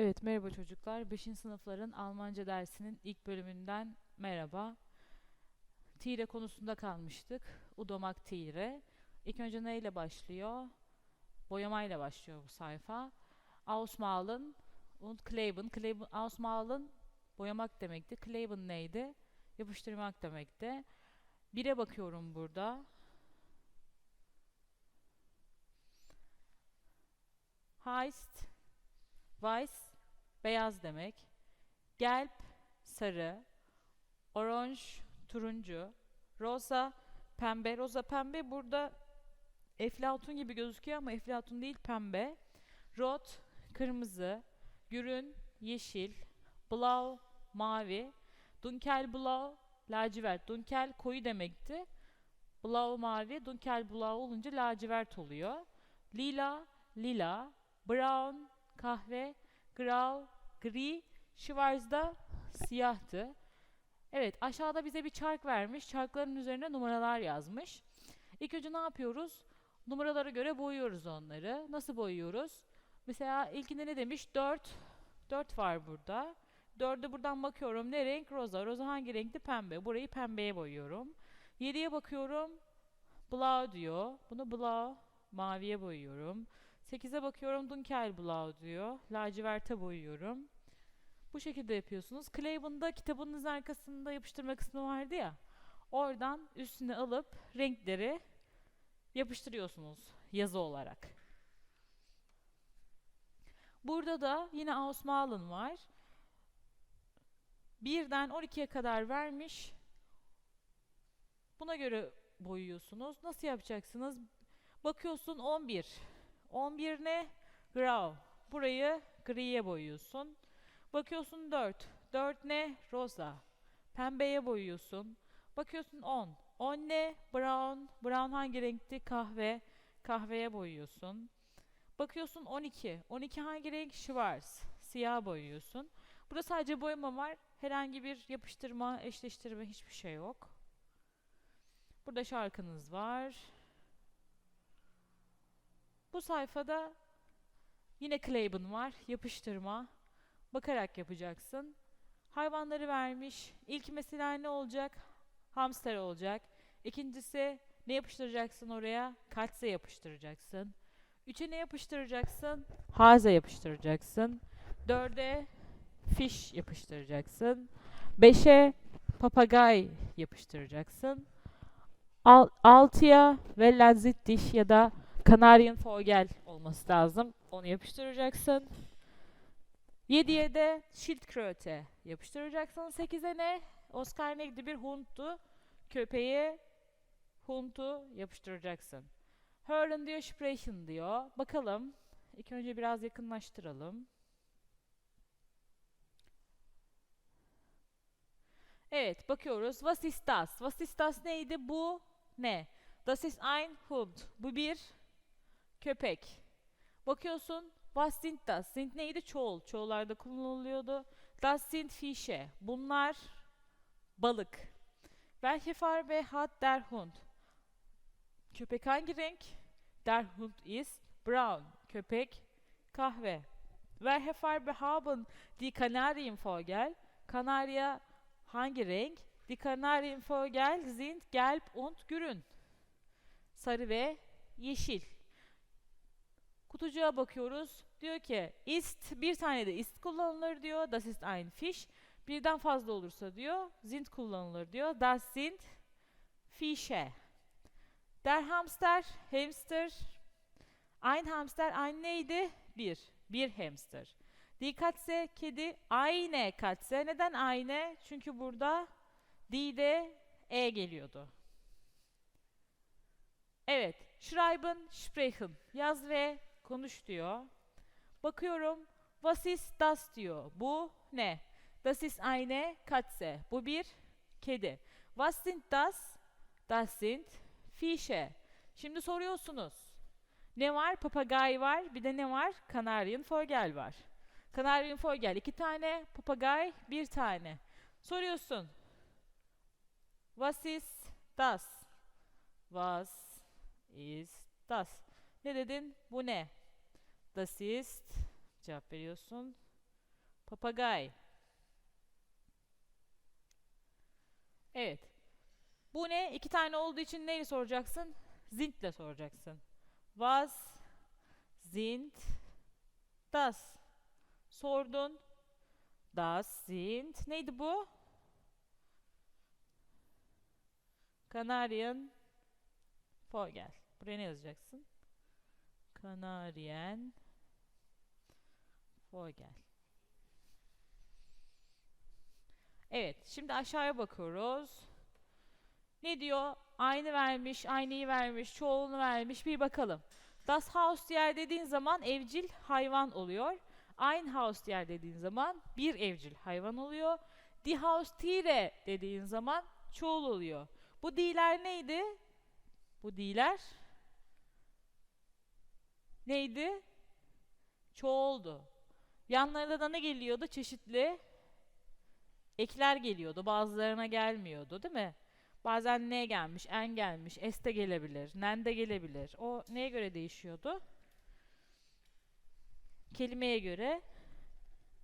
Evet, merhaba çocuklar. 5. sınıfların Almanca dersinin ilk bölümünden merhaba. Tire konusunda kalmıştık. Udomak tire. İlk önce neyle başlıyor? Boyamayla başlıyor bu sayfa. Ausmalen und kleben. kleben ausmalen boyamak demekti. Kleben neydi? Yapıştırmak demekti. Bire bakıyorum burada. Heißt Weiß, beyaz demek. Gelb, sarı. Orange, turuncu. Rosa, pembe. Rosa, pembe burada eflatun gibi gözüküyor ama eflatun değil, pembe. Rot, kırmızı. Grün, yeşil. Blau, mavi. Dunkelblau, lacivert. Dunkel, koyu demekti. Blau, mavi. Dunkelblau olunca lacivert oluyor. Lila, lila. Brown, kahve, grau, gri, Schwarz'da siyahtı. Evet aşağıda bize bir çark vermiş. Çarkların üzerine numaralar yazmış. İlk önce ne yapıyoruz? Numaralara göre boyuyoruz onları. Nasıl boyuyoruz? Mesela ilkinde ne demiş? 4. 4 var burada. 4'e buradan bakıyorum. Ne renk? Roza. Roza hangi renkti? Pembe. Burayı pembeye boyuyorum. 7'ye bakıyorum. Blau diyor. Bunu blau maviye boyuyorum. 8'e bakıyorum Dunkelblau diyor. Laciverte boyuyorum. Bu şekilde yapıyorsunuz. Claven'da kitabınızın arkasında yapıştırma kısmı vardı ya. Oradan üstüne alıp renkleri yapıştırıyorsunuz yazı olarak. Burada da yine Ausmalen var. 1'den 12'ye kadar vermiş. Buna göre boyuyorsunuz. Nasıl yapacaksınız? Bakıyorsun 11. 11 ne? Grau. Burayı griye boyuyorsun. Bakıyorsun 4. 4 ne? Rosa. Pembeye boyuyorsun. Bakıyorsun 10. 10 ne? Brown. Brown hangi renkti? Kahve. Kahveye boyuyorsun. Bakıyorsun 12. 12 hangi renk? Schwarz. Siyah boyuyorsun. Burada sadece boyama var. Herhangi bir yapıştırma, eşleştirme hiçbir şey yok. Burada şarkınız var. Bu sayfada yine Claben var. Yapıştırma. Bakarak yapacaksın. Hayvanları vermiş. İlk mesela ne olacak? Hamster olacak. İkincisi ne yapıştıracaksın oraya? Katse yapıştıracaksın. Üçe ne yapıştıracaksın? Haze yapıştıracaksın. Dörde fish yapıştıracaksın. Beşe papagay yapıştıracaksın. Al, altıya ve lezzet diş ya da Canarian Vogel olması lazım. Onu yapıştıracaksın. 7'ye de Schildkröte yapıştıracaksın. 8'e ne? Oscar neydi? Bir Hund'tu. Köpeğe Hund'u yapıştıracaksın. Hören diyor, sprechen diyor. Bakalım. İlk önce biraz yakınlaştıralım. Evet, bakıyoruz. Was ist das? Was ist das neydi? Bu ne? Das ist ein Hund. Bu bir köpek. Bakıyorsun was sind das? Sind neydi? Çoğul. Çoğullarda kullanılıyordu. Das sind Fische. Bunlar balık. Welche Farbe hat der Hund? Köpek hangi renk? Der Hund ist brown. Köpek kahve. Welche Farbe haben die Kanarienvogel? Kanarya hangi renk? Die Kanarienvogel sind gelb und grün. Sarı ve yeşil. Kutucuğa bakıyoruz. Diyor ki ist bir tane de ist kullanılır diyor. Das ist ein Fisch. Birden fazla olursa diyor sind kullanılır diyor. Das sind Fische. Der Hamster, hamster. Ein Hamster, ein neydi? Bir. Bir hamster. Die Katze, kedi. Eine Katze. Neden eine? Çünkü burada D'de E geliyordu. Evet. Schreiben, sprechen. Yaz ve konuş diyor. Bakıyorum. Was ist das diyor. Bu ne? Das ist eine Katze. Bu bir kedi. Was sind das? Das sind Fische. Şimdi soruyorsunuz. Ne var? Papagay var. Bir de ne var? Kanaryen Vogel var. Kanaryen Vogel iki tane. Papagay bir tane. Soruyorsun. Was ist das? Was ist das? Ne dedin? Bu ne? Das ist cevap veriyorsun. Papagay. Evet. Bu ne? İki tane olduğu için neyle soracaksın? Zintle soracaksın. Was, sind, das. Sordun. Das sind. Neydi bu? Kanaryen Vogel. Buraya ne yazacaksın? Kanaryen Vogel. Evet, şimdi aşağıya bakıyoruz. Ne diyor? Aynı vermiş, aynıyı vermiş, çoğulunu vermiş. Bir bakalım. Das Haustier dediğin zaman evcil hayvan oluyor. Ein Haustier dediğin zaman bir evcil hayvan oluyor. Die Haustiere dediğin zaman çoğul oluyor. Bu diler neydi? Bu diler neydi? Çoğuldu. Yanlarında da ne geliyordu? Çeşitli ekler geliyordu. Bazılarına gelmiyordu değil mi? Bazen ne gelmiş, en gelmiş, es de gelebilir, nen de gelebilir. O neye göre değişiyordu? Kelimeye göre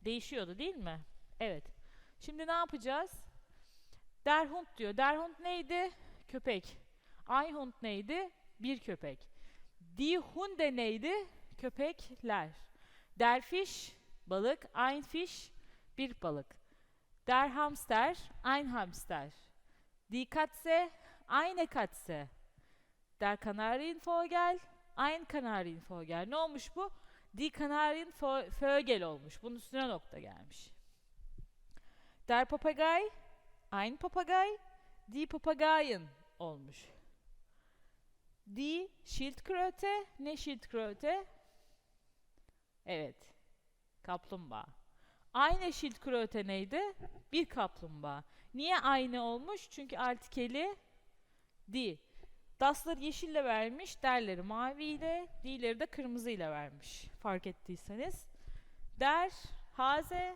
değişiyordu değil mi? Evet. Şimdi ne yapacağız? Der Hund diyor. Der Hund neydi? Köpek. Hund neydi? Bir köpek. Die Hunde neydi? Köpekler. Der Fisch balık. Ein Fisch bir balık. Der Hamster ein Hamster. Die Katze eine Katze. Der Kanarienvogel ein Kanarienvogel. Ne olmuş bu? Die Kanarienvogel olmuş. Bunun üstüne nokta gelmiş. Der Papagei ein Papagei. Die Papageien olmuş. Die Schildkröte ne Schildkröte? Evet. Kaplumbağa. Aynı Schildkröte neydi? Bir kaplumbağa. Niye aynı olmuş? Çünkü artikeli di. Dasları yeşille vermiş, derleri maviyle, dileri de kırmızıyla vermiş. Fark ettiyseniz. Der, haze,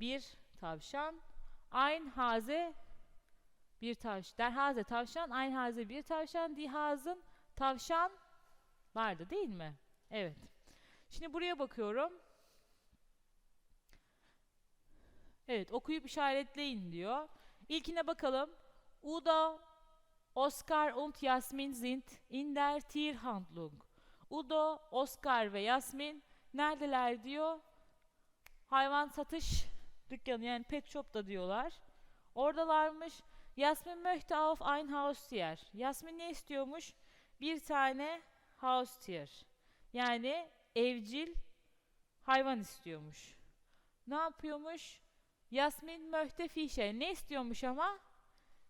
bir tavşan. Ein haze, bir tavşan. Der haze tavşan, ein haze bir tavşan. Die hazen tavşan vardı değil mi? Evet. Şimdi buraya bakıyorum. Evet, okuyup işaretleyin diyor. İlkine bakalım. Udo, Oscar und Jasmin sind in der Tierhandlung. Udo, Oscar ve Yasmin neredeler diyor? Hayvan satış dükkanı yani pet shop'ta diyorlar. Oradalarmış. Yasmin möchte auf ein Haustier. Yasmin ne istiyormuş? Bir tane Haustier. Yani evcil hayvan istiyormuş. Ne yapıyormuş? Yasmin möchte Fische. Ne istiyormuş ama?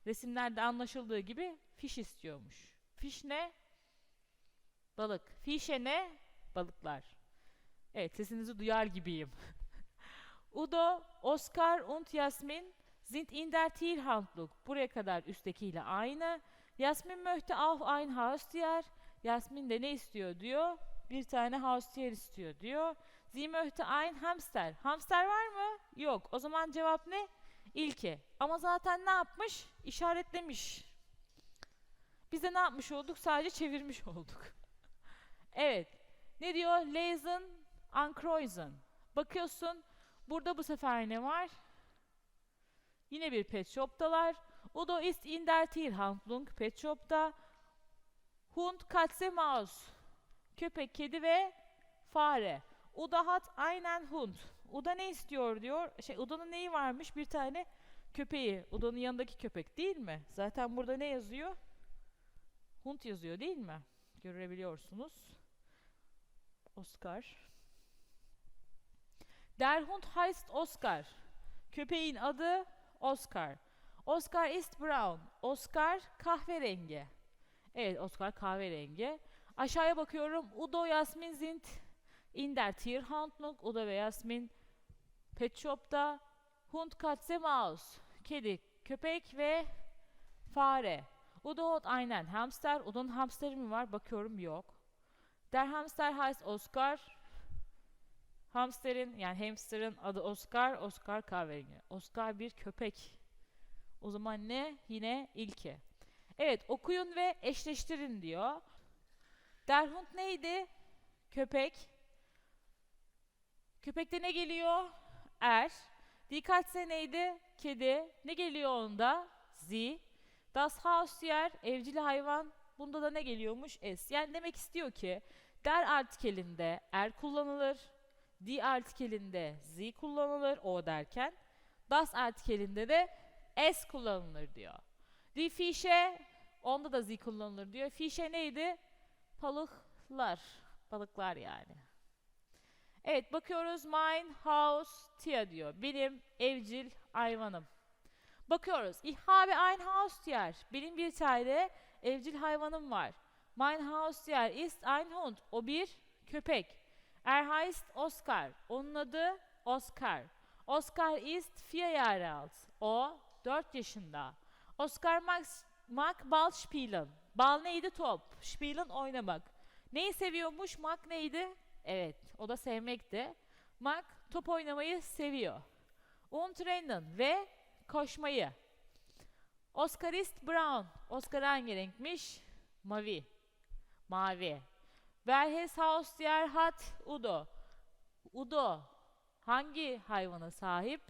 Resimlerde anlaşıldığı gibi fiş istiyormuş. Fiş ne? Balık. Fische ne? Balıklar. Evet sesinizi duyar gibiyim. Udo, Oscar und Yasmin sind in der Tierhandlung. Buraya kadar üsttekiyle aynı. Yasmin möchte auf ein Haustier. Yasmin de ne istiyor diyor. Bir tane Haustier istiyor diyor. Sie möchte ein Hamster. Hamster var mı? Yok. O zaman cevap ne? İlki. Ama zaten ne yapmış? İşaretlemiş. Biz de ne yapmış olduk? Sadece çevirmiş olduk. evet. Ne diyor? Lesen, ankreuzen. Bakıyorsun. Burada bu sefer ne var? Yine bir pet shop'talar. Udo ist in der Tierhandlung. Pet shop'ta. Hund, Katze, Maus. Köpek, kedi ve fare. Uda hat einen Hund. Uda ne istiyor diyor. Şey Uda'nın neyi varmış? Bir tane köpeği. Uda'nın yanındaki köpek değil mi? Zaten burada ne yazıyor? Hund yazıyor değil mi? Görebiliyorsunuz. Oscar. Der Hund heißt Oscar. Köpeğin adı Oscar. Oscar ist brown. Oscar kahverengi. Evet Oscar kahverengi. Aşağıya bakıyorum. Udo, Yasmin sind in der Tierhandlung. Udo ve Yasmin pet shop'ta. Hund, Katze, Maus. Kedi, köpek ve fare. Udo hat einen Hamster. Udo'nun hamsteri mi var? Bakıyorum yok. Der Hamster heißt Oscar. Hamsterin yani hamsterın adı Oscar. Oscar kahverengi. Oscar bir köpek. O zaman ne? Yine ilki. Evet okuyun ve eşleştirin diyor. Der Hund neydi? Köpek. Köpekte ne geliyor? Er. Die Katze neydi? Kedi. Ne geliyor onda? Sie. Das Haustier, evcil hayvan. Bunda da ne geliyormuş? Es. Yani demek istiyor ki der artikelinde er kullanılır. Die artikelinde sie kullanılır o derken. Das artikelinde de es kullanılır diyor. Die Fische onda da sie kullanılır diyor. Fische neydi? Balıklar. Balıklar yani. Evet bakıyoruz mein Haustier diyor. Benim evcil hayvanım. Bakıyoruz. Ich habe ein Haustier. Benim bir tane evcil hayvanım var. Mein Haustier ist ein Hund. O bir köpek. Er heißt Oscar. Onun adı Oscar. Oscar ist vier alt. O 4 yaşında. Oscar mag, mag Ball spielen. Bal neydi? Top. Spielen oynamak. Neyi seviyormuş? Mag neydi? Evet, o da sevmekti. Mag top oynamayı seviyor. Und rennen ve koşmayı. Oscar ist brown. Oscar hangi renkmiş? Mavi. Mavi. Welches Haustier hat Udo? Udo hangi hayvana sahip?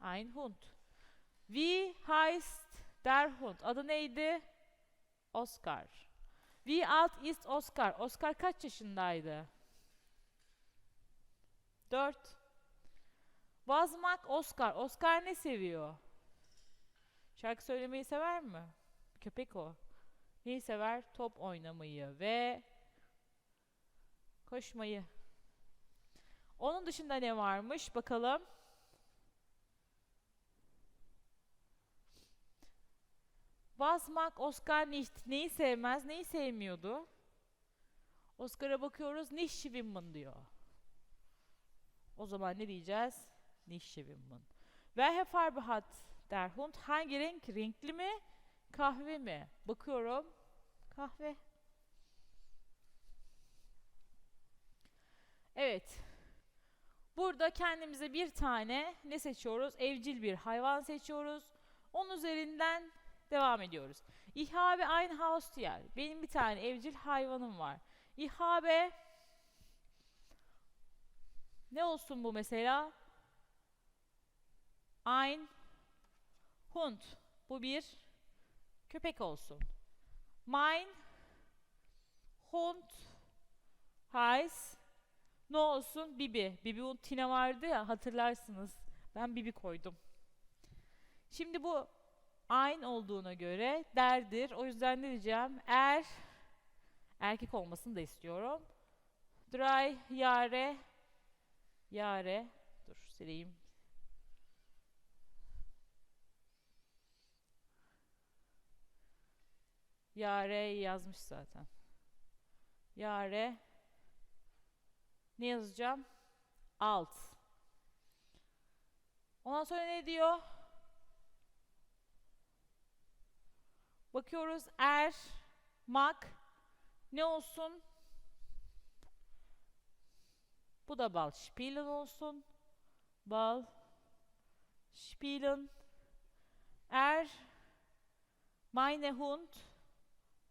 Ein Hund. Wie heißt der Hund? Adı neydi? Oscar. Wie alt ist Oscar? Oscar kaç yaşındaydı? 4. Was mag Oscar? Oscar ne seviyor? Şarkı söylemeyi sever mi? Köpek o. Neyi sever? Top oynamayı ve koşmayı. Onun dışında ne varmış? Bakalım. Was mag Oscar nicht? Neyi sevmez? Neyi sevmiyordu? Oscar'a bakıyoruz. Nicht schwimmen diyor. O zaman ne diyeceğiz? Nicht schwimmen. Welche Farbe hat der Hund? Hangi renk? Renkli mi? Kahve mi? Bakıyorum. Kahve. Evet. Burada kendimize bir tane ne seçiyoruz? Evcil bir hayvan seçiyoruz. Onun üzerinden devam ediyoruz. Ich habe ein Haustier. Benim bir tane evcil hayvanım var. Ich habe ne olsun bu mesela? Ein Hund. Bu bir köpek olsun. Mein Hund heißt ne olsun? Bibi. Bibi und Tina vardı ya hatırlarsınız. Ben Bibi koydum. Şimdi bu aynı olduğuna göre derdir. O yüzden ne diyeceğim? Er erkek olmasını da istiyorum. Drei Jahre Yare dur sileyim. Yare yazmış zaten. Yare ne yazacağım? Alt. Ondan sonra ne diyor? Bakıyoruz er, mak ne olsun? Bu da bal spielen olsun. Bal spielen. Er meine Hund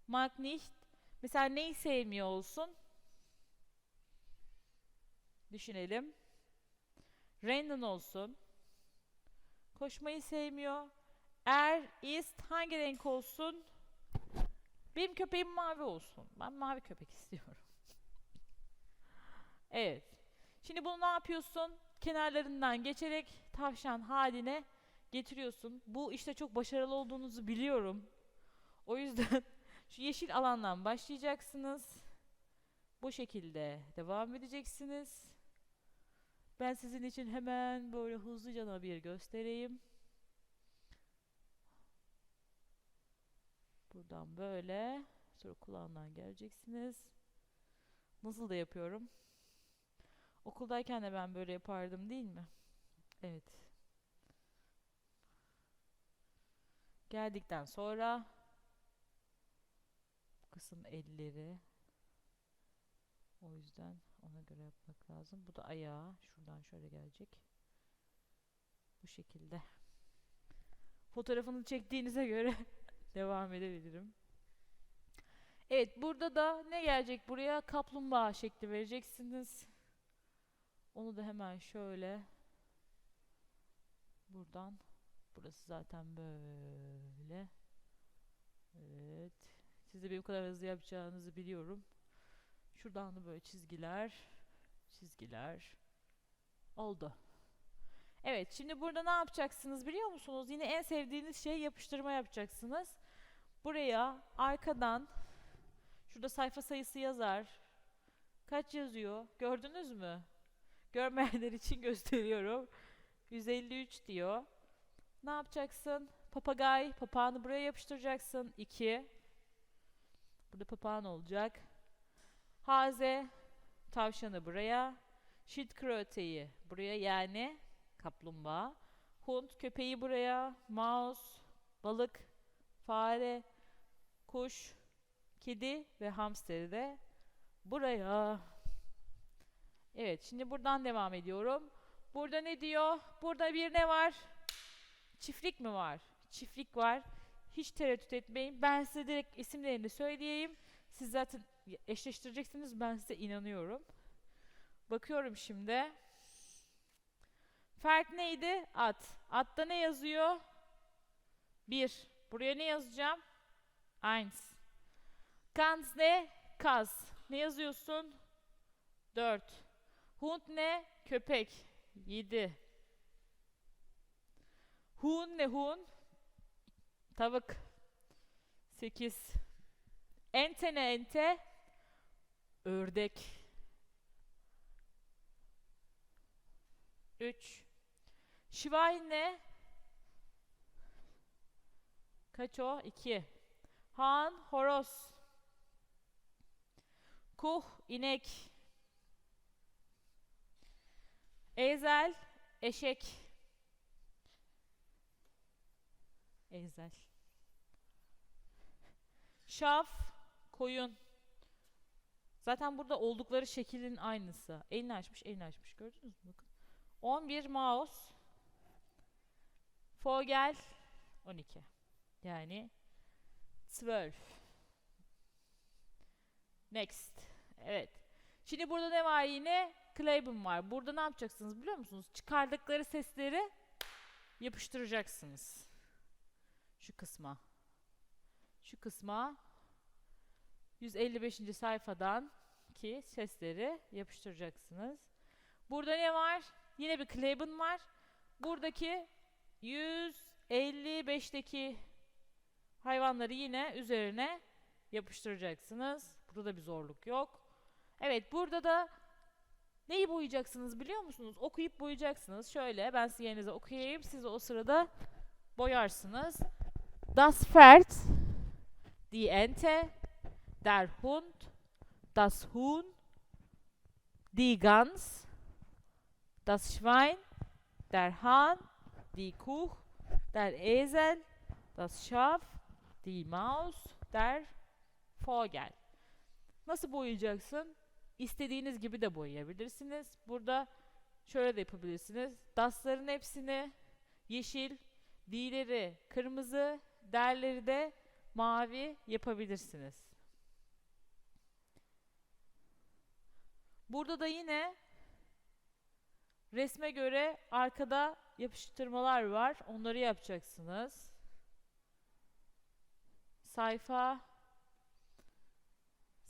mag nicht. Mesela neyi sevmiyor olsun? Düşünelim. Rennen olsun. Koşmayı sevmiyor. Er ist hangi renk olsun? Benim köpeğim mavi olsun. Ben mavi köpek istiyorum. evet. Şimdi bunu ne yapıyorsun? Kenarlarından geçerek tavşan haline getiriyorsun. Bu işte çok başarılı olduğunuzu biliyorum. O yüzden şu yeşil alandan başlayacaksınız. Bu şekilde devam edeceksiniz. Ben sizin için hemen böyle hızlıca bir göstereyim. Buradan böyle. Sonra kulağından geleceksiniz. Nasıl da yapıyorum? Okuldayken de ben böyle yapardım değil mi? Evet. Geldikten sonra kısım elleri. O yüzden ona göre yapmak lazım. Bu da ayağı. Şuradan şöyle gelecek. Bu şekilde. Fotoğrafını çektiğinize göre devam edebilirim. Evet, burada da ne gelecek buraya? Kaplumbağa şekli vereceksiniz. Onu da hemen şöyle buradan burası zaten böyle. Evet. Siz de benim kadar hızlı yapacağınızı biliyorum. Şuradan da böyle çizgiler, çizgiler oldu. Evet, şimdi burada ne yapacaksınız biliyor musunuz? Yine en sevdiğiniz şey yapıştırma yapacaksınız. Buraya arkadan şurada sayfa sayısı yazar. Kaç yazıyor? Gördünüz mü? Görmeyenler için gösteriyorum. 153 diyor. Ne yapacaksın? Papagay, papağanı buraya yapıştıracaksın. 2. Burada papağan olacak. Haze, tavşanı buraya. Schildkröte'yi buraya yani kaplumbağa. Hund, köpeği buraya. Mouse, balık, fare, kuş, kedi ve hamsteri de buraya. Evet, şimdi buradan devam ediyorum. Burada ne diyor? Burada bir ne var? Çiftlik mi var? Çiftlik var. Hiç tereddüt etmeyin. Ben size direkt isimlerini söyleyeyim. Siz zaten eşleştireceksiniz. Ben size inanıyorum. Bakıyorum şimdi. Fert neydi? At. Atta ne yazıyor? Bir. Buraya ne yazacağım? Eins. Kans ne? Kaz. Ne yazıyorsun? Dört. Hund ne? Köpek. Yedi. Hun ne hun? Tavuk. Sekiz. Ente ne ente? Ördek. Üç. Şivay ne? Kaç o? İki. Han, horoz. Kuh, inek. Ezel, eşek. Ezel. Şaf, koyun. Zaten burada oldukları şeklin aynısı. Elini açmış, elini açmış. Gördünüz mü? Bakın. 11 mouse. Vogel 12. Yani 12. Next. Evet. Şimdi burada ne var yine? Claybon var. Burada ne yapacaksınız biliyor musunuz? Çıkardıkları sesleri yapıştıracaksınız. Şu kısma. Şu kısma 155. sayfadan ki sesleri yapıştıracaksınız. Burada ne var? Yine bir Claybon var. Buradaki 155'teki hayvanları yine üzerine yapıştıracaksınız. Burada bir zorluk yok. Evet burada da neyi boyayacaksınız biliyor musunuz? Okuyup boyayacaksınız. Şöyle ben size yerinize okuyayım. Siz o sırada boyarsınız. Das Pferd, die Ente, der Hund, das Huhn, die Gans, das Schwein, der Hahn, die Kuh, der Esel, das Schaf, die Maus, der Vogel. Nasıl boyayacaksın? İstediğiniz gibi de boyayabilirsiniz. Burada şöyle de yapabilirsiniz. Dasların hepsini yeşil, diğerleri kırmızı, derleri de mavi yapabilirsiniz. Burada da yine resme göre arkada yapıştırmalar var. Onları yapacaksınız. Sayfa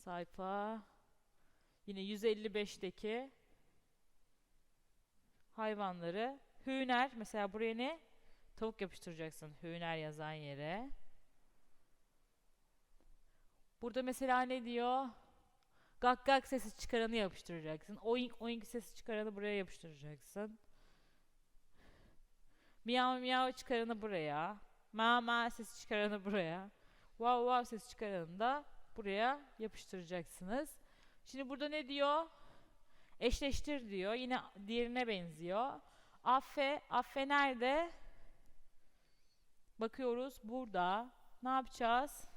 sayfa yine 155'teki hayvanları hüner mesela buraya ne? Tavuk yapıştıracaksın hüner yazan yere. Burada mesela ne diyor? Gak gak sesi çıkaranı yapıştıracaksın. Oink oink sesi çıkaranı buraya yapıştıracaksın. Miyav miyav çıkaranı buraya. Ma ma sesi çıkaranı buraya. Wow wow sesi çıkaranı da buraya yapıştıracaksınız. Şimdi burada ne diyor? Eşleştir diyor. Yine diğerine benziyor. Affe, affe nerede? Bakıyoruz burada. Ne yapacağız?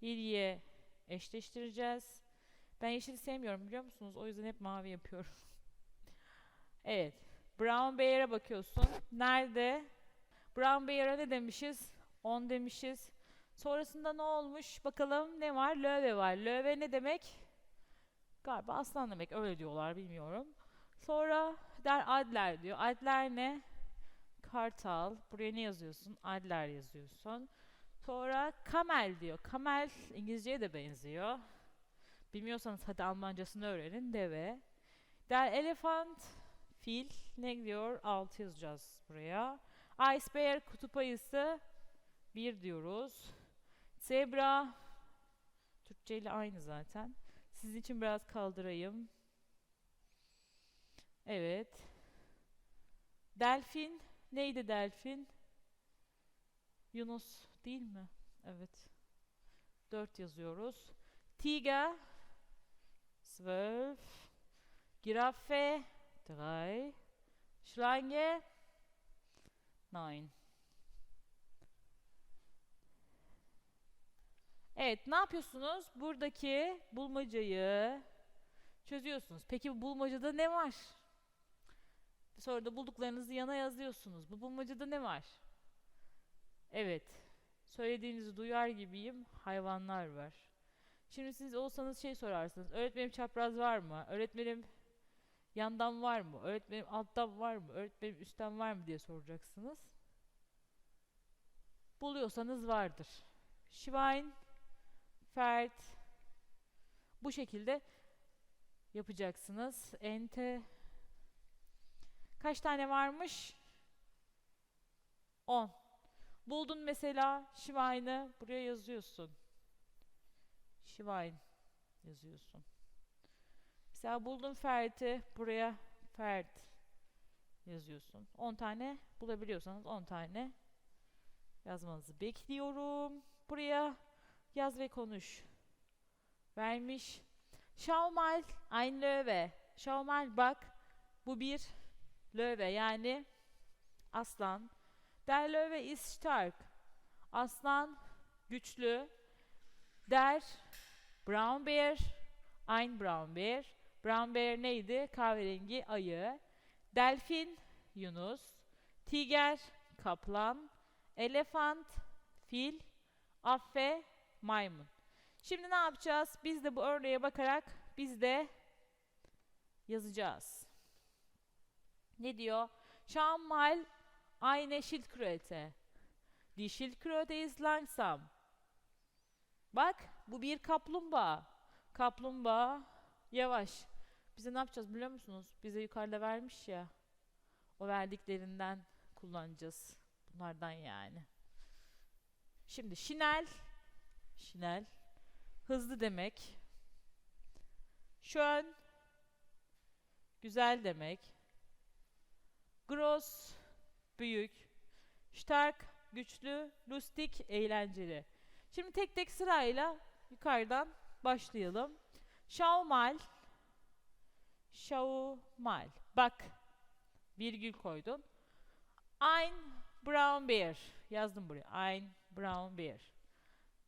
İlgiye eşleştireceğiz. Ben yeşili sevmiyorum biliyor musunuz? O yüzden hep mavi yapıyorum. evet. Brown Bear'a bakıyorsun. Nerede? Brown Bear'a ne demişiz? 10 demişiz. Sonrasında ne olmuş? Bakalım ne var? Löve var. Löve ne demek? Galiba aslan demek. Öyle diyorlar bilmiyorum. Sonra der Adler diyor. Adler ne? Kartal. Buraya ne yazıyorsun? Adler yazıyorsun. Sonra kamel diyor. Kamel İngilizceye de benziyor. Bilmiyorsanız hadi Almancasını öğrenin. Deve. Der elefant fil ne diyor? 6 yazacağız buraya. Ice bear kutup ayısı 1 diyoruz. Zebra Türkçe ile aynı zaten. Sizin için biraz kaldırayım. Evet. Delfin neydi delfin? Yunus değil mi? Evet. 4 yazıyoruz. Tiger 12 Giraffe 3 Schlange 9 Evet, ne yapıyorsunuz? Buradaki bulmacayı çözüyorsunuz. Peki bu bulmacada ne var? Sonra da bulduklarınızı yana yazıyorsunuz. Bu bulmacada ne var? Evet, söylediğinizi duyar gibiyim. Hayvanlar var. Şimdi siz olsanız şey sorarsınız. Öğretmenim çapraz var mı? Öğretmenim yandan var mı? Öğretmenim alttan var mı? Öğretmenim üstten var mı diye soracaksınız. Buluyorsanız vardır. Schwein, Fert. Bu şekilde yapacaksınız. Ente. Kaç tane varmış? 10. Buldun mesela Schwein'ı buraya yazıyorsun. Schwein yazıyorsun. Mesela buldun Fert'i buraya Fert yazıyorsun. 10 tane bulabiliyorsanız 10 tane yazmanızı bekliyorum. Buraya yaz ve konuş. Vermiş. Schau mal ein Löwe. Schau mal bak. Bu bir löwe yani aslan. Der Löwe ist stark. Aslan güçlü. Der Brown Bear, ein Brown Bear. Brown Bear neydi? Kahverengi ayı. Delfin, Yunus. Tiger, kaplan. Elefant, fil. Affe, maymun. Şimdi ne yapacağız? Biz de bu örneğe bakarak biz de yazacağız. Ne diyor? Schau mal eine Schildkröte. Die Schildkröte ist langsam. Bak bu bir kaplumbağa. Kaplumbağa yavaş. Bize ne yapacağız biliyor musunuz? Bize yukarıda vermiş ya. O verdiklerinden kullanacağız. Bunlardan yani. Şimdi şinel. Şinel. Hızlı demek. Schön. Güzel demek. Gross. Büyük. Stark. Güçlü. Lustig. Eğlenceli. Şimdi tek tek sırayla yukarıdan başlayalım. Schaumal. Schaumal. Bak. Virgül koydun. Ein brown bear. Yazdım buraya. Ein brown bear.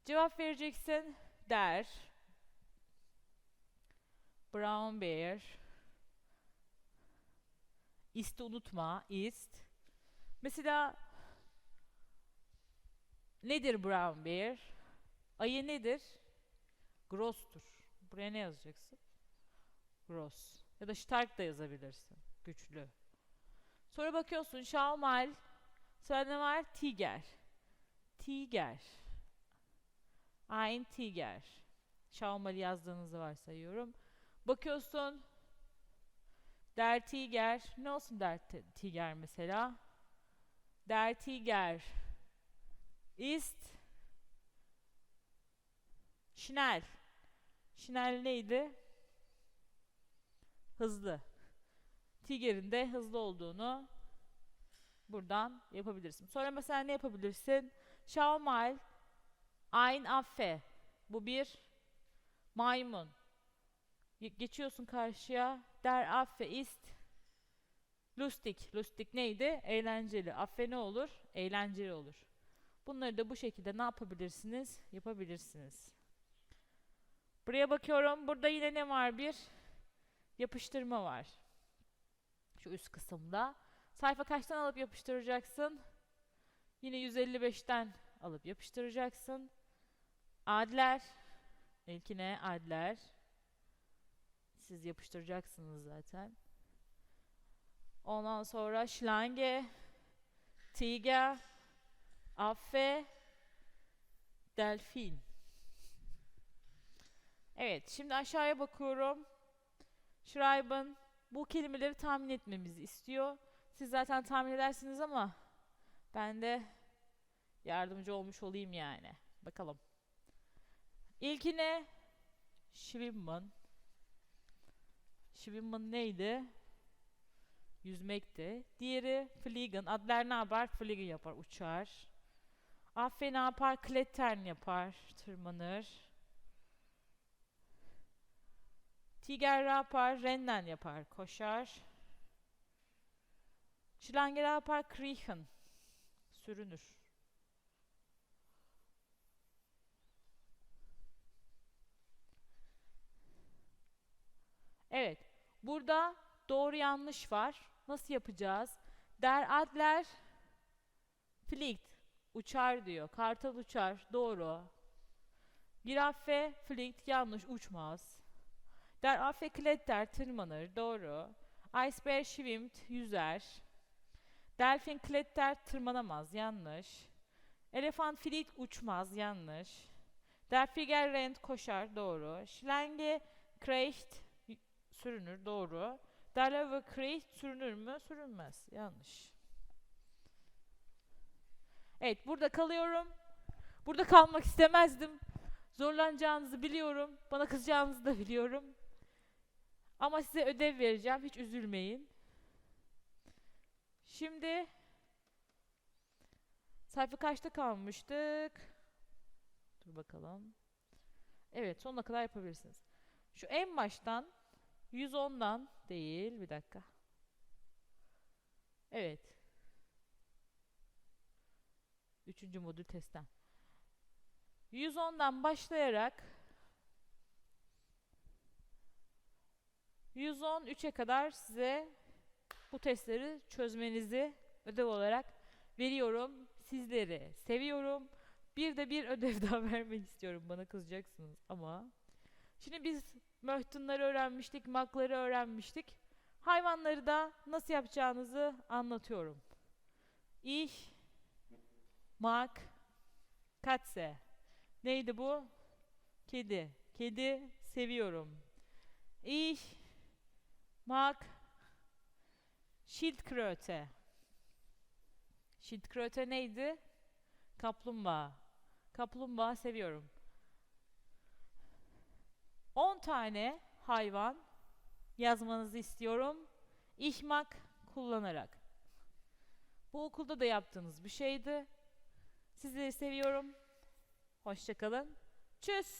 Cevap vereceksin. Der. Brown bear. Ist'i unutma. Ist. Mesela nedir brown bear? Ayı nedir? Gross'tur. Buraya ne yazacaksın? Gross. Ya da stark da yazabilirsin. Güçlü. Sonra bakıyorsun Schaumal. Sonra ne var? Tiger. Tiger. Ein Tiger. Schaumal yazdığınızı varsayıyorum. Bakıyorsun Der Tiger. Ne olsun Der Ti- Tiger mesela? Der Tiger ist Schnell. Schnell neydi? Hızlı. Tiger'in de hızlı olduğunu buradan yapabilirsin. Sonra mesela ne yapabilirsin? Schau mal ein Affe. Bu bir maymun. Ge- Geçiyorsun karşıya. Der Affe ist lustig. Lustig neydi? Eğlenceli. Affe ne olur? Eğlenceli olur. Bunları da bu şekilde ne yapabilirsiniz? Yapabilirsiniz. Buraya bakıyorum. Burada yine ne var? Bir yapıştırma var. Şu üst kısımda. Sayfa kaçtan alıp yapıştıracaksın? Yine 155'ten alıp yapıştıracaksın. Adler. İlkine Adler. Siz yapıştıracaksınız zaten. Ondan sonra Schlange, Tiger, Affe, Delfin. Evet, şimdi aşağıya bakıyorum. Schreiben bu kelimeleri tahmin etmemizi istiyor. Siz zaten tahmin edersiniz ama ben de yardımcı olmuş olayım yani. Bakalım. İlkine Schwimmen. Schwimmen neydi? Yüzmekti. Diğeri Fliegen. Adler ne yapar? Fliegen yapar, uçar. Affe ne yapar? Klettern yapar, tırmanır. Tiger ne yapar? Rennen yapar, koşar. Schlange ne yapar? Kriechen, sürünür. Evet, burada doğru yanlış var. Nasıl yapacağız? Der Adler fliegt, uçar diyor. Kartal uçar, doğru. Giraffe fliegt, yanlış, uçmaz. Der Affe klettert, tırmanır, doğru. Eisbär schwimmt, yüzer. Delfin klettert, tırmanamaz, yanlış. Elefant fliegt, uçmaz, yanlış. Der Flieger rennt, koşar, doğru. Schlange kriecht, y- sürünür, doğru. Der Löwe kriecht, sürünür mü? Sürünmez, yanlış. Evet, burada kalıyorum. Burada kalmak istemezdim. Zorlanacağınızı biliyorum. Bana kızacağınızı da biliyorum. Ama size ödev vereceğim. Hiç üzülmeyin. Şimdi sayfa kaçta kalmıştık? Dur bakalım. Evet, sonuna kadar yapabilirsiniz. Şu en baştan 110'dan değil, bir dakika. Evet. Üçüncü modül testten. 110'dan başlayarak 113'e kadar size bu testleri çözmenizi ödev olarak veriyorum. Sizleri seviyorum. Bir de bir ödev daha vermek istiyorum. Bana kızacaksınız ama. Şimdi biz möhtunları öğrenmiştik, makları öğrenmiştik. Hayvanları da nasıl yapacağınızı anlatıyorum. Ich mag Katze. Neydi bu? Kedi. Kedi seviyorum. Ich mag Schildkröte. Schildkröte neydi? Kaplumbağa. Kaplumbağa seviyorum. 10 tane hayvan yazmanızı istiyorum. Ich mag kullanarak. Bu okulda da yaptığınız bir şeydi. Sizleri seviyorum. Hoşçakalın. Tschüss.